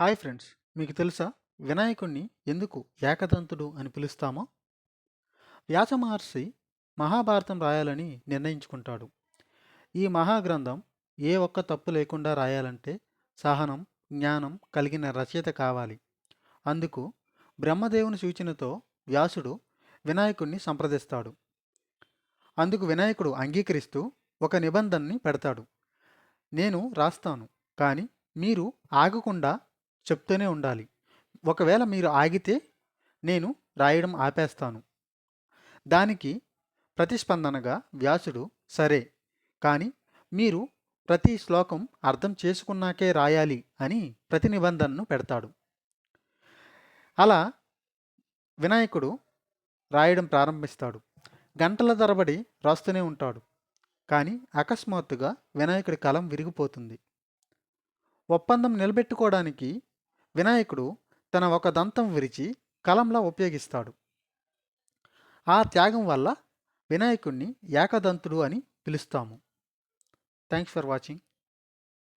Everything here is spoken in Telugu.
హాయ్ ఫ్రెండ్స్ మీకు తెలుసా? వినాయకుణ్ణి ఎందుకు ఏకదంతుడు అని పిలుస్తామో? వ్యాస మహర్షి మహాభారతం రాయాలని నిర్ణయించుకుంటాడు. ఈ మహాగ్రంథం ఏ ఒక్క తప్పు లేకుండా రాయాలంటే సహనం జ్ఞానం కలిగిన రచయిత కావాలి. అందుకు బ్రహ్మదేవుని సూచనతో వ్యాసుడు వినాయకుణ్ణి సంప్రదిస్తాడు. అందుకు వినాయకుడు అంగీకరిస్తూ ఒక నిబంధనని పెడతాడు. నేను రాస్తాను కానీ మీరు ఆగకుండా చెప్తూనే ఉండాలి. ఒకవేళ మీరు ఆగితే నేను రాయడం ఆపేస్తాను. దానికి ప్రతిస్పందనగా వ్యాసుడు సరే కానీ మీరు ప్రతి శ్లోకం అర్థం చేసుకున్నాకే రాయాలి అని ప్రతి నిబంధనను పెడతాడు. అలా వినాయకుడు రాయడం ప్రారంభిస్తాడు. గంటల తరబడి రాస్తూనే ఉంటాడు. కానీ అకస్మాత్తుగా వినాయకుడి కలం విరిగిపోతుంది. ఒప్పందం నిలబెట్టుకోవడానికి వినాయకుడు తన ఒక దంతం విరిచి కలంలా ఉపయోగిస్తాడు. ఆ త్యాగం వల్ల వినాయకుణ్ణి ఏకదంతుడు అని పిలుస్తాము. Thanks for watching.